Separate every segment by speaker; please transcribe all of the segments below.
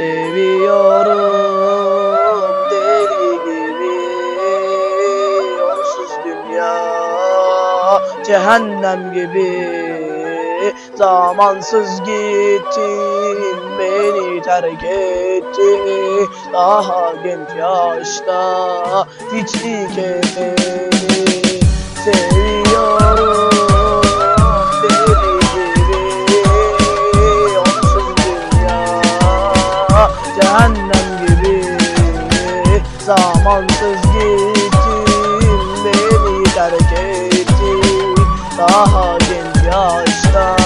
Speaker 1: Seviyorum. Deli gibi Onsuz dünya cehennem gibi. Zamansız gittin beni terk ettin Daha genç yaşta biçti kefeni Seviyorum cehennem gibi. Zamansız gittin beni terk ettin Daha genç yaşta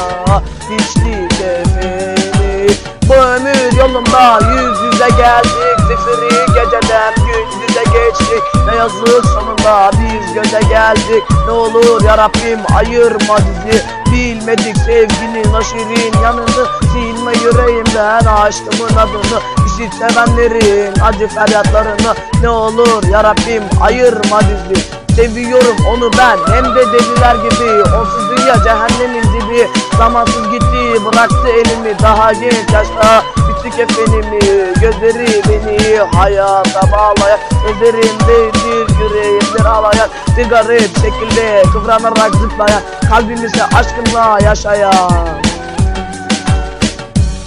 Speaker 1: biçti kefeni Bu ömür yolunda yüz yüze geldik. Zifiri geceden gündüze geçtik Ne yazık sonunda biz göze geldik. Ne olur yarabbim ayırma bizi. Bilmedik sevginin aşirin yanını. Silme yüreğimden aşkımın adını Bizi sevenlerin acı feryatlarını Ne olur yarabbim ayırma bizi. Seviyorum onu ben hem de deliler gibi. Onsuz dünya cehennemin dibi. Zamansız gitti bıraktı elimi. Daha genç yaşta bitti kefenimi Gözleri beni hayata bağlayan Gözlerimdedir yüreğimdir ağlayan. Bir garip şekilde kıvranarak zıplayan Kalbimizde aşkınla yaşayan.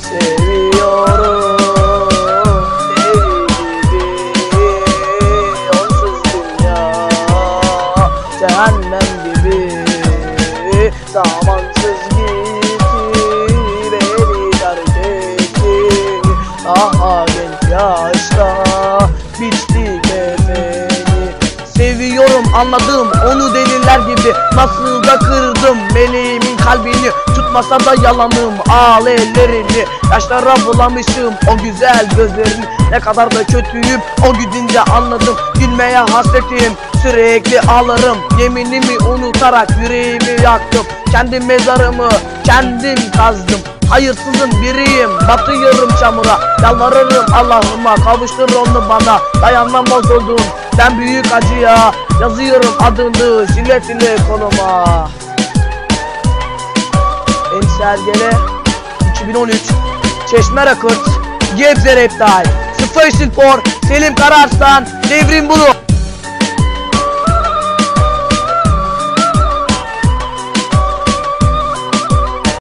Speaker 1: Seviyorum cehennem gibi Zamansız gitti beni terk etti. Daha genç yaşta anladım. Onu deliler gibi Nasıl da kırdım. Meleğimin kalbini Tutmasa da yalanım. Ağla ellerini Yaşlara bulamışım. O güzel gözlerini Ne kadar da kötüyüm. O gidince anladım Gülmeye hasretim. Sürekli ağlarım Yeminimi unutarak yüreğimi yaktım. Kendi mezarımı kendim kazdım. Hayırsızın biriyim batıyorum çamura. Yalvarırım Allah'ıma kavuştur onu bana. Dayanamaz oldum ben büyük acıya Yazıyorum adını jilet ile koluma Enis Ergele 2013 Çeşme Records Gebze Reptile. Spacing for Selim Kararslan. Devrim Bulu